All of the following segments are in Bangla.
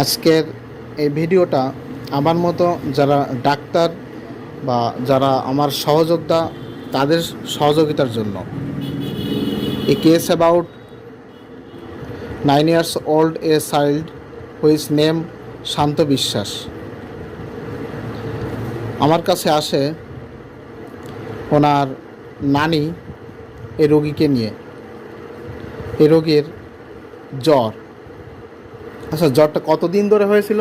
আজকের এই ভিডিওটা আমার মতো যারা ডাক্তার বা যারা আমার সহযোদ্ধা, তাদের সহযোগিতার জন্য। A case about nine years old a child whose name Shanto Biswas. আমার কাছে আসে ওনার নানি এই রোগীকে নিয়ে। এ রোগীর জ্বর। আচ্ছা জ্বরটা কতদিন ধরে হয়েছিল?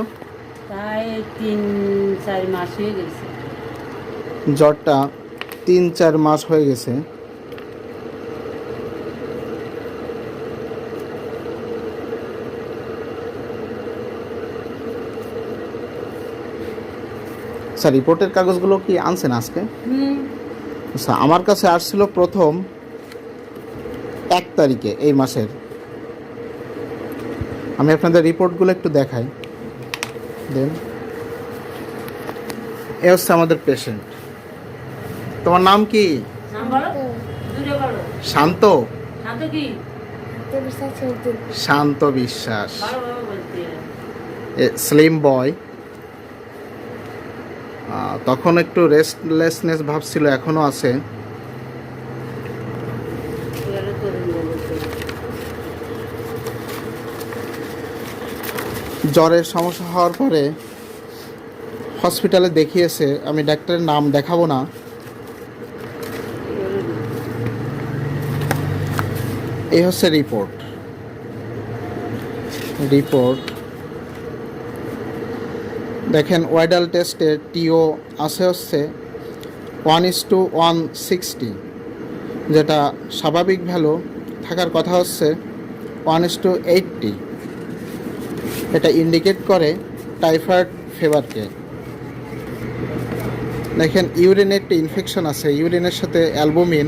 প্রায় তিন চার মাস হয়ে গেছে। জ্বরটা তিন চার মাস হয়ে গেছে। স্যার রিপোর্টের কাগজগুলো কি আনছেন আজকে? আচ্ছা আমার কাছে আসছিল প্রথম এক তারিখে এই মাসের। আমি আপনাদের রিপোর্টগুলো একটু দেখাই। দেন। এ হচ্ছে আমাদের পেশেন্ট তোমার নাম কি? শান্ত? শান্ত বিশ্বাস। স্লিম বয় তখন একটু রেস্টলেসনেস ভাব ছিল এখনও আছে। জ্বরের সমস্যা হওয়ার পরে হসপিটালে দেখিয়েছে, আমি ডাক্তারের নাম দেখাবো না। এই হচ্ছে রিপোর্ট। রিপোর্ট। দেখেন, ওয়াইডাল টেস্টে টিও আছে হচ্ছে one is two one sixty, যেটা স্বাভাবিক ভ্যালু। থাকার কথা হচ্ছে ওয়ান ইস টু এইটটি। এটা ইন্ডিকেট করে টাইফয়েড ফিভারকে দেখেন ইউরিনে একটি ইনফেকশন আছে। ইউরিনের সাথে অ্যালবুমিন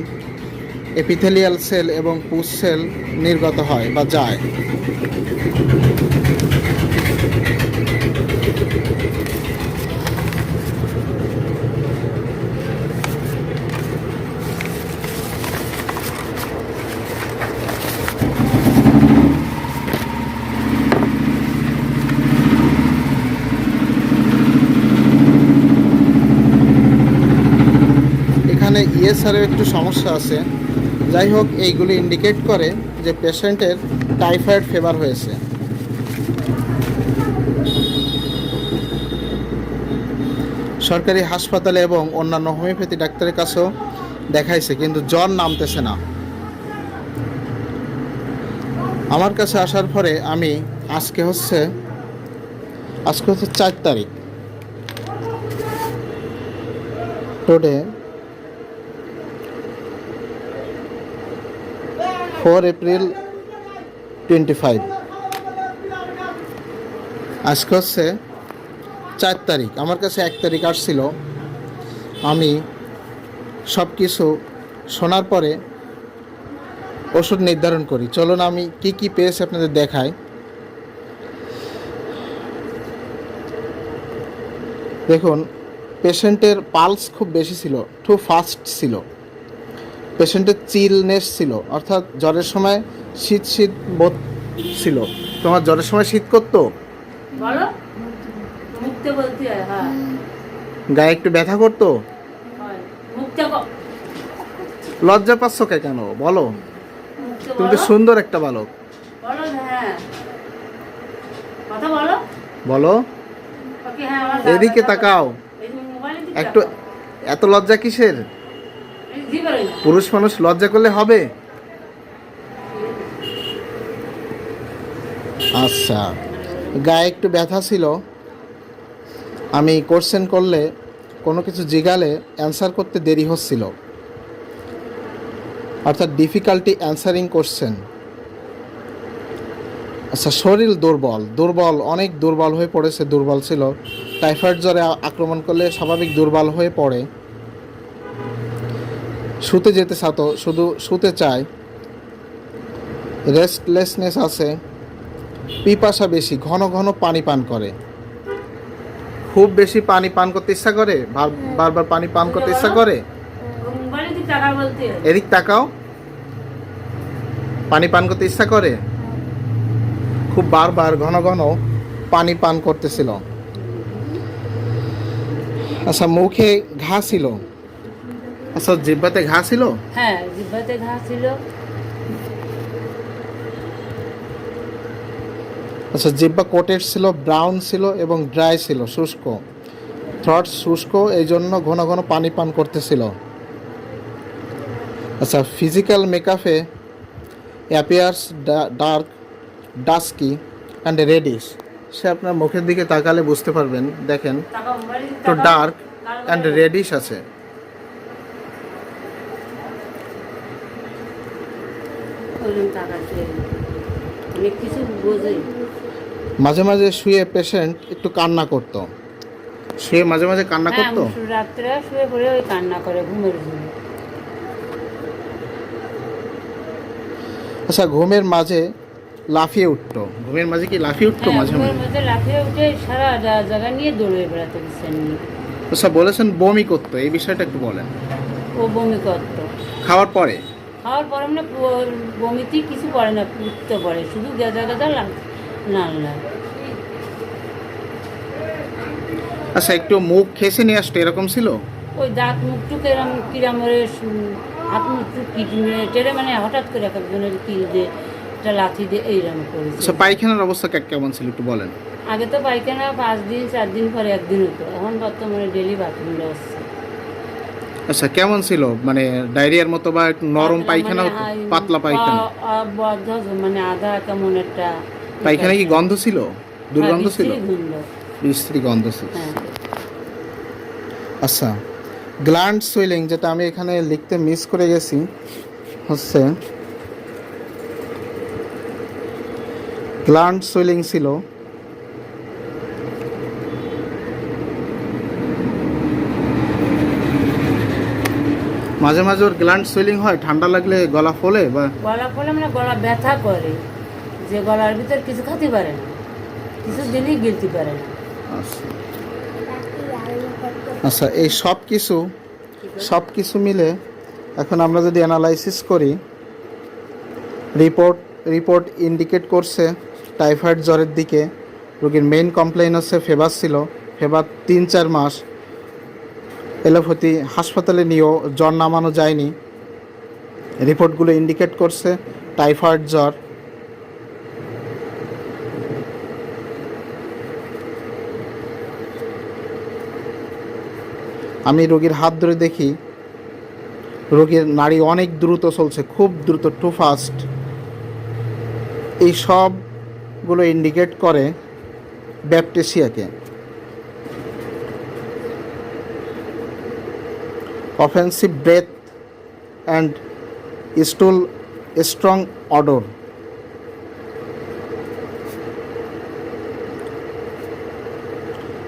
এপিথেলিয়াল সেল এবং পুস সেল নির্গত হয় বা যায়। এখানে ইএসআরের একটু সমস্যা আছে। যাই হোক, এইগুলি ইন্ডিকেট করে যে পেশেন্টের টাইফয়েড ফেভার হয়েছে। সরকারি হাসপাতালে এবং অন্যান্য হোমিওপ্যাথি ডাক্তারের কাছেও দেখাইছে, কিন্তু জ্বর নামতেছে না। আমার কাছে আসার পরে আমি আজকে হচ্ছে আজকে হচ্ছে চার তারিখ। Today four April twenty five. আজকে হচ্ছে চার তারিখ। আমার কাছে এক তারিখ আসছিল। আমি সব কিছু শোনার পরে ওষুধ নির্ধারণ করি। চলুন আমি কি কি পেয়েছি আপনাদের দেখাই। দেখুন, পেশেন্টের পালস খুব বেশি ছিল টু ফাস্ট ছিল। পেশেন্টের চিলনেস ছিল অর্থাৎ জ্বরের সময় শীত শীত বোধ ছিল। তোমার জ্বরের সময় শীত করতো? হয় গায়ে একটু ব্যথা করতো? লজ্জা পাচ্ছ কে কেন? বলো। তুমি তো সুন্দর একটা বালক। বলো হ্যাঁ। হ্যাঁ এদিকে তাকাও। একটু এত লজ্জা কিসের? পুরুষ মানুষ লজ্জা করলে হবে? আচ্ছা গায়ে একটু ব্যথা ছিল। আমি কোশ্চেন করলে, কোনো কিছু জিগালে অ্যান্সার করতে দেরি হচ্ছিল। অর্থাৎ ডিফিকাল্টি অ্যান্সারিং কোশ্চেন আচ্ছা শরীর দুর্বল। দুর্বল, অনেক দুর্বল হয়ে পড়েছে, দুর্বল ছিল। টাইফয়েড জ্বরে আক্রমণ করলে স্বাভাবিক দুর্বল হয়ে পড়ে। শুতে যেতে চাতো শুধু শুতে চায় রেস্টলেসনেস আছে পিপাসা বেশি ঘন ঘন পানি পান করে। খুব বেশি পানি পান করতে ইচ্ছা করে? বারবার পানি পান করতে ইচ্ছা করে? হয় এদিক তাকাও। পানি পান করতে ইচ্ছা করে? খুব বারবার ঘন ঘন পানি পান করতেছিল। আচ্ছা মুখে ঘা ছিল। আচ্ছা জিব্বাতে ঘা ছিল? হ্যাঁ জিব্বাতে ঘা ছিল। আচ্ছা জিব্বা কোটেড ছিল ব্রাউন ছিল এবং ড্রাই ছিল শুষ্ক। থ্রট শুষ্ক এই জন্য ঘন ঘন পানি পান করতেছিল। আচ্ছা physical মেকআপে appears dark dusky and reddish. সে আপনার মুখের দিকে তাকালে বুঝতে পারবেন দেখেন। তো ডার্ক অ্যান্ড ঘরে? রেডিশ আছে। ওইরকম টাকা চেয়ে। অনেক কিছু বোঝে মাঝে মাঝে শুয়ে পেশেন্ট একটু কান্না করত। শুয়ে মাঝে মাঝে কান্না হ্যাঁ করতো? রাত্রে শুয়ে পড়ে ওই কান্না করে ঘুমের জন্য আচ্ছা ঘুমের মাঝে লাফিয়ে উঠতো। ঘুমের মাঝে কি লাফিয়ে উঠতো হ্যাঁ মাঝে মাঝে? লাফিয়ে উঠে সারা জায়গা নিয়ে দৌড়ে বেড়াতে বিছান নিয়ে আচ্ছা বলেছেন বমি করতো এই বিষয়টা একটু বলেন। ও বমি করতো। খাওয়ার পরে? খাওয়ার পরে মানে বমিতে কিছু পড়ে না উঠতে পড়ে শুধু গেদা গেদা লাল লাল আচ্ছা একটু মুখ খেসে নিয়ে আসতো এরকম ছিল? ওই দাঁত মুখ টুক এরম কিরামরে হাত মুখ টুক টেরে মানে হঠাৎ করে এক একজনের কি দিয়ে একটা লাথি দিয়ে এইরকম করেছে। আচ্ছা পায়খানার অবস্থা কেমন ছিল একটু বলেন? আগে তো পায়খানা পাঁচ দিন চার দিন পরে একদিন হতো এখন বর্তমানে ডেলি বাথরুম আসছে আচ্ছা কেমন ছিল? মানে ডায়রিয়ার মতো বা নরম পায়খানা পাতলা পায়খানা? মানে আধা কেমন একটা পায়খানা কি গন্ধ ছিল? দুর্গন্ধ হ্যাঁ, ছিল? বিশ্রী গন্ধ ছিল। হ্যাঁ। আচ্ছা গ্ল্যান্ড সুইলিং যেটা আমি এখানে লিখতে মিস করে গেছি হচ্ছে গ্ল্যান্ড সুইলিং ছিল মাঝে মাঝে ওর গ্ল্যান্ড সুইলিং হয় ঠান্ডা লাগলে গলা ফোলে বা গলা ফলে মানে গলা ব্যথা করে। যে গলার ভিতর কিছু খেতে পারে না। কিছু দিলেই গিলতে পারে না। আচ্ছা। আচ্ছা এই সব কিছু সব কিছু মিলে এখন আমরা যদি অ্যানালাইসিস করি রিপোর্ট রিপোর্ট ইন্ডিকেট করছে টাইফয়েড জ্বরের দিকে। রোগীর মেইন কমপ্লেইন হচ্ছে ফেভার ছিল। ফেভার তিন চার মাস। এলোপ্যাথি হাসপাতালে নিয়েও জ্বর নামানো যায়নি। রিপোর্টগুলো ইন্ডিকেট করছে টাইফয়েড জ্বর। আমি রোগীর হাত ধরে দেখি, রোগীর নাড়ি অনেক দ্রুত চলছে, খুব দ্রুত টু ফাস্ট এই সবগুলো ইন্ডিকেট করে ব্যাপটেসিয়াকে। Offensive breath and stool strong odour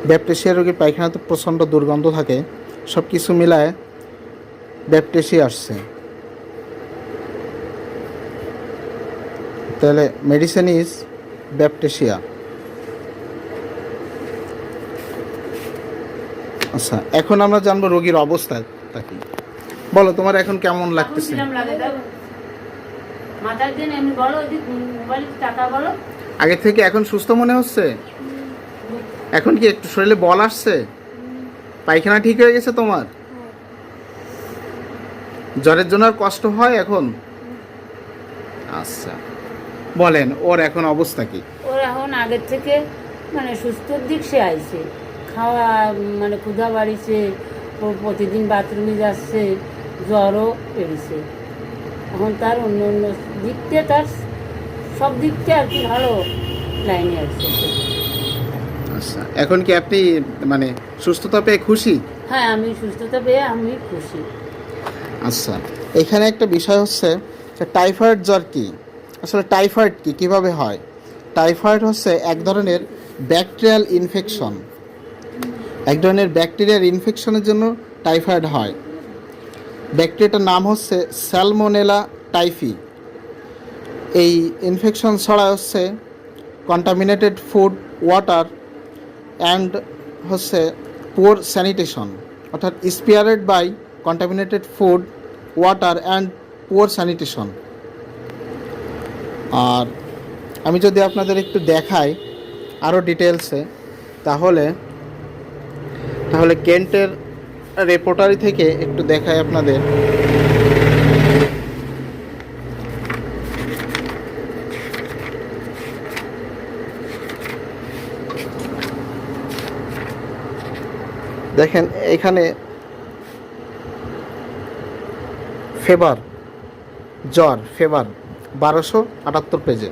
baptisia রোগীর পায়খানাতে প্রচণ্ড দুর্গন্ধ থাকে। সব কিছু মিলায় ব্যাপটেসিয়া আসছে। তাহলে মেডিসিন ইজ ব্যাপটেশিয়া আচ্ছা এখন আমরা জানব রোগীর অবস্থা। কি বলো তোমার এখন কেমন লাগতেছে? আগে থেকে এখন সুস্থ মনে হচ্ছে? এখন কি একটু শরীরে বল আসছে? পায়খানা ঠিক হয়ে গেছে তোমার? জ্বরের জন্য আর কষ্ট হয় এখন? আচ্ছা। বলেন ওর এখন অবস্থা কি? ওর এখন আগের থেকে মানে সুস্থর দিক সে আইছে। খাওয়া মানে ক্ষুধা বাড়িছে ও প্রতিদিন বাথরুমে যাচ্ছে জ্বরও বেড়েছে। এখন তার অন্য অন্য দিক দিয়ে তার সব দিক আর কি ভালো লাইনে আসছে আচ্ছা এখন কি আপনি মানে সুস্থতা পেয়ে খুশি? হ্যাঁ আমি সুস্থতা পেয়ে আমি খুশি। আচ্ছা এখানে একটা বিষয় হচ্ছে টাইফয়েড জ্বর কি? আসলে টাইফয়েড কি? কীভাবে হয়? টাইফয়েড হচ্ছে এক ধরনের ব্যাকটেরিয়াল ইনফেকশন। এক ধরনের ব্যাকটেরিয়ার ইনফেকশনের জন্য টাইফয়েড হয়। ব্যাকটেরিয়াটার নাম হচ্ছে স্যালমোনেলা টাইফি এই ইনফেকশন ছড়া হচ্ছে কন্টামিনেটেড ফুড ওয়াটার অ্যান্ড হচ্ছে পোর স্যানিটেশন অর্থাৎ spread by contaminated food water and poor sanitation আর আমি যদি আপনাদের একটু দেখাই আরও ডিটেলসে তাহলে তাহলে কেন্টের রেপোর্টারি থেকে একটু দেখাই আপনাদের। দেখেন, এখানে ফেবার জ্বর ফেবার বারোশো আটাত্তর পেজে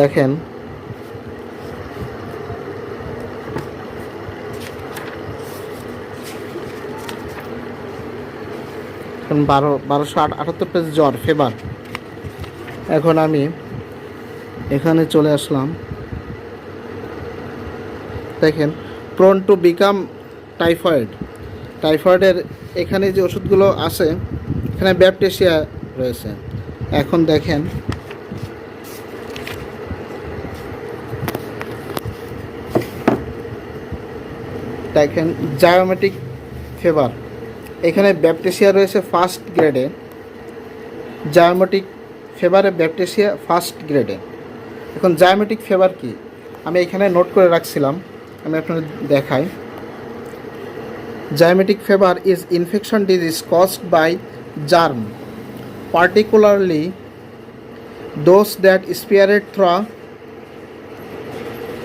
দেখেন। বারো, বারোশো আট, আটাত্তর পেজ জ্বর ফেবার এখন আমি এখানে চলে আসলাম। দেখেন প্রন টু বিকাম টাইফয়েড টাইফয়েডের এখানে যে ওষুধগুলো আছে, এখানে ব্যাপটেশিয়া রয়েছে। এখন দেখেন দেখেন জায়োমেটিক ফেভার এখানে ব্যাপটেশিয়া রয়েছে ফার্স্ট গ্রেডে জায়োমেটিক ফেভারে ব্যাপটেশিয়া ফার্স্ট গ্রেডে এখন জায়োমেটিক ফেভার কি? আমি এখানে নোট করে রাখছিলাম, আমি আপনাদের দেখাই। Zymotic fever is infection disease caused by germ particularly those that spread through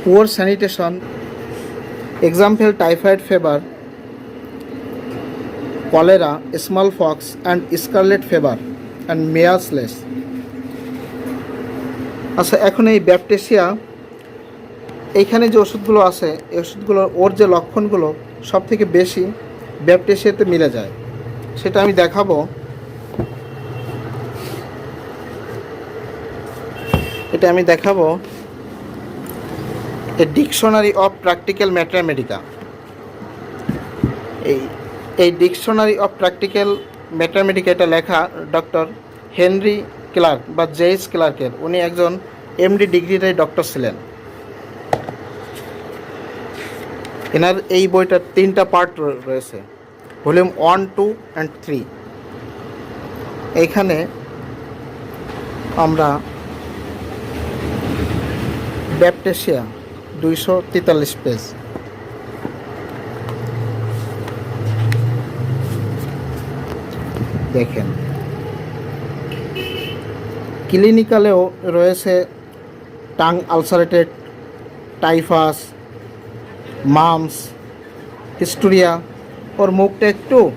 poor sanitation example, typhoid fever, cholera smallpox and scarlet fever, and measles আচ্ছা এখন এই ব্যাপটেসিয়া, এইখানে যে ওষুধগুলো আছে, এই ওষুধগুলোর ওর যে লক্ষণগুলো সব থেকে বেশি ব্যাপটেসিয়াতে মিলে যায়, সেটা আমি দেখাবো। এটা আমি দেখাবো। A dictionary of practical mathematica এই এই ডিকশনারি অফ প্র্যাকটিক্যাল ম্যাথমেটিকা এটা লেখা ডক্টর হেনরি ক্লার্ক বা জেইস ক্লার্কের। উনি একজন এমডি ডিগ্রিটাই ডক্টর ছিলেন। এনার এই বইটার তিনটা পার্ট রয়েছে। Volume one, two, and three. এইখানে আমরা ব্যাপটেশিয়া দুইশো তেতাল্লিশ পেজ। দেখেন। ক্লিনিক্যালেও রয়েছে tongue ulcerated typhus mumps hysteria ওর মুখটা একটু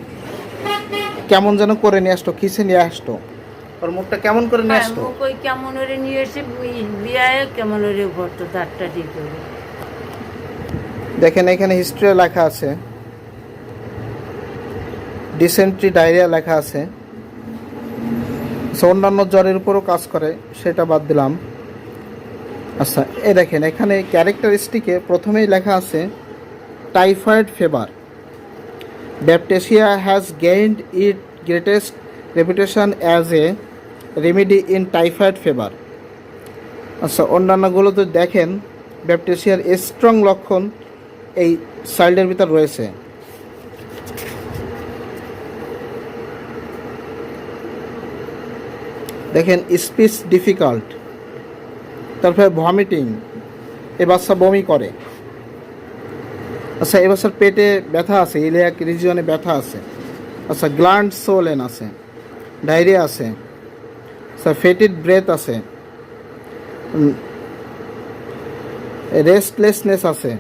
কেমন যেন করে নিয়ে আসতো কিসে নিয়ে আসতো? ওর মুখটা কেমন করে নিয়ে আসতো? ওই কেমন ওরে নিয়ে এসে বি- বিয়ায় কেমন ওরে ভরতো দাঁতটা ঠিক করে। দেখেন, এখানে হিস্ট্রি লেখা আছে। ডিসেন্ট্রি ডায়রিয়া লেখা আছে। অন্যান্য জ্বরের উপরও কাজ করে, সেটা বাদ দিলাম। আচ্ছা এ দেখেন, এখানে ক্যারেক্টারিস্টিকে প্রথমেই লেখা আছে typhoid fever baptisia has gained it greatest reputation as a remedy in typhoid fever আচ্ছা অন্যান্যগুলোতে দেখেন ব্যাপটেশিয়ার স্ট্রং লক্ষণ এই সাইল্ডের ভিতর রয়েছে। দেখেন স্পিচ ডিফিকাল্ট তারপরে ভমিটিং এ বাচ্চা বমি করে। আচ্ছা এ বাচ্চার পেটে ব্যথা আছে, ইলিয়াক রিজিয়নে ব্যথা আছে। আচ্ছা গ্ল্যান্ড সোলেন আছে ডায়রিয়া আছে। আচ্ছা ফেটিড ব্রেথ আছে। রেস্টলেসনেস আছে।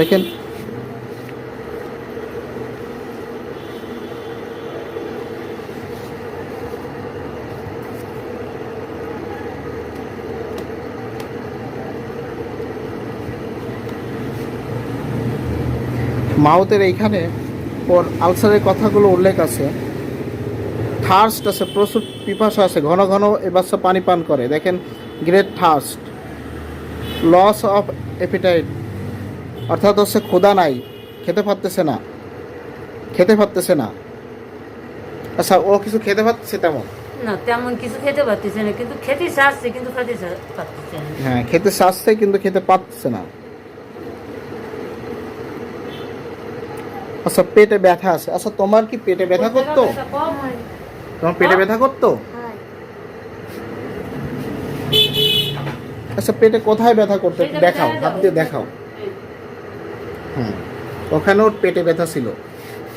দেখেন। মাউথের এইখানে ওর আলসারের কথাগুলো উল্লেখ আছে। থার্স্ট আছে, প্রচুর পিপাসা আছে, ঘন ঘন এ বাচ্চা পানি পান করে। দেখেন, great thirst. Loss of appetite. অর্থাৎ হচ্ছে ক্ষুধা নাই খেতে পারতেছে না খেতে পারতেছে না। আচ্ছা ও কিছু খেতে পারতেছে তেমন? না তেমন কিছু খেতে পারতেছে না কিন্তু খেতে চাচ্ছে কিন্তু খেতে পারতেছে না। হ্যাঁ খেতে চাচ্ছে কিন্তু খেতে পাচ্ছে না। আচ্ছা পেটে ব্যথা আছে। আচ্ছা তোমার কি পেটে ব্যথা করতো? তোমার পেটে ব্যথা করতো? আচ্ছা পেটে কোথায় ব্যথা করতো? দেখাও হাত দিয়ে দেখাও। হুম। ওখানে ওর পেটে ব্যথা ছিল।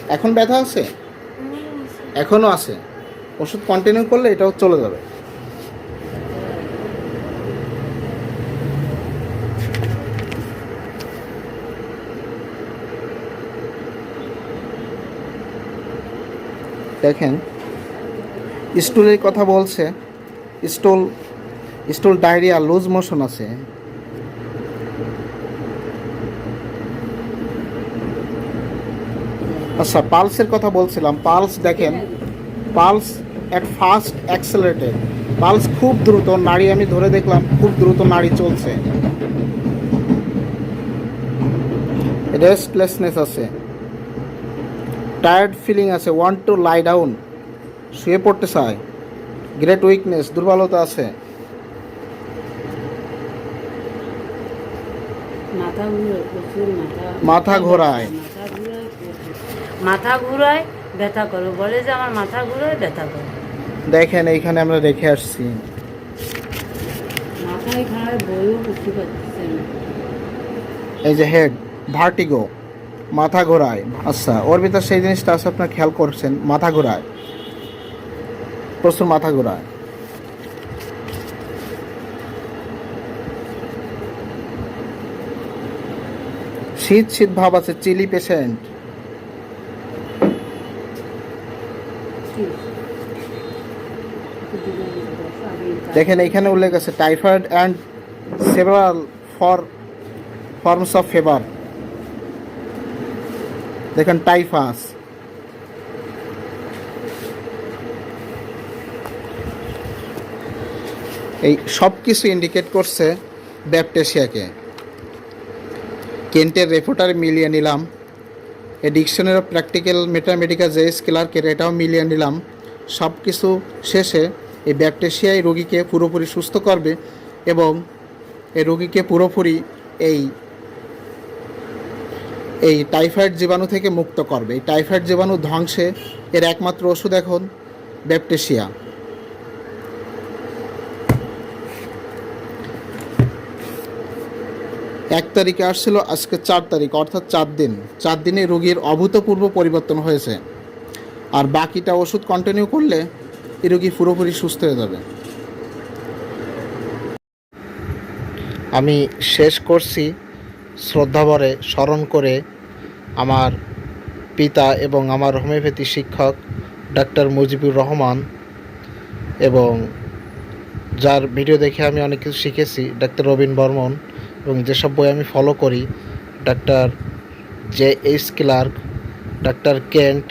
এখন ব্যথা আছে? এখনও আছে। ওষুধ কন্টিনিউ করলে এটাও চলে যাবে। দেখেন স্টুলের কথা বলছে stool stool diarrhoea loose motion আছে। আচ্ছা পালসের কথা বলছিলাম। পালস দেখেন pulse at first accelerated pulse খুব দ্রুত নাড়ি আমি ধরে দেখলাম খুব দ্রুত নাড়ি চলছে। রেস্টলেসনেস আছে। টায়ার্ড ফিলিং আছে। ওয়ান টু লাই ডাউন শুয়ে পড়তে চায়। গ্রেট উইকনেস দুর্বলতা আছে। মাথা ঘুরায়। মাথা ঘুরায় ব্যথা করে। বলে যে আমার মাথা ঘুরায় ব্যথা করে। দেখেন এইখানে আমরা রেখে আসছি। মাথায় খায় বইও বুঝতে পারতেছে এই যে হেড ভার্টিগো মাথা ঘোরায়। আচ্ছা ওর ভিতর সেই জিনিসটা আছে আপনার খেয়াল করছেন মাথা ঘোরায়। প্রচুর মাথা ঘোরায়। শীত শীত ভাব আছে চিলি পেশেন্ট দেখেন, এখানে উল্লেখ আছে typhoid and several for forms of fever দেখেন টাইফাস এই সব কিছু ইন্ডিকেট করছে ব্যাপটেশিয়াকে। কেন্টের রেপোর্টার মিলিয়ে নিলাম। এই ডিকশনারি অফ প্র্যাকটিক্যাল মেটামেডিকা যে স্কেলারকের এটাও মিলিয়ে নিলাম। সব কিছু শেষে এই ব্যাকটেশিয়াই রোগীকে পুরোপুরি সুস্থ করবে এবং এই রোগীকে পুরোপুরি এই এই টাইফয়েড জীবাণু থেকে মুক্ত করবে। এই টাইফয়েড জীবাণু ধ্বংসে এর একমাত্র ওষুধ এখন ব্যাপটেশিয়া এক তারিখে আসছিল, আজকে চার তারিখ, অর্থাৎ চার দিন। চার দিনে রোগীর অভূতপূর্ব পরিবর্তন হয়েছে। আর বাকিটা ওষুধ কন্টিনিউ করলে এই রোগী পুরোপুরি সুস্থ হয়ে যাবে। আমি শেষ করছি। শ্রদ্ধাভরে স্মরণ করে আমার পিতা এবং আমার হোমিওপ্যাথি শিক্ষক ডাক্তার মুজিবুর রহমান এবং যার ভিডিও দেখে আমি অনেক কিছু শিখেছি, ডাক্তার রবিন বর্মন। এবং যেসব বই আমি ফলো করি doctor J H Clarke doctor Kent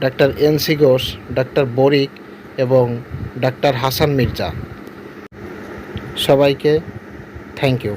doctor N C Ghosh doctor Boericke এবং ডাক্তার হাসান মির্জা সবাইকে থ্যাংক ইউ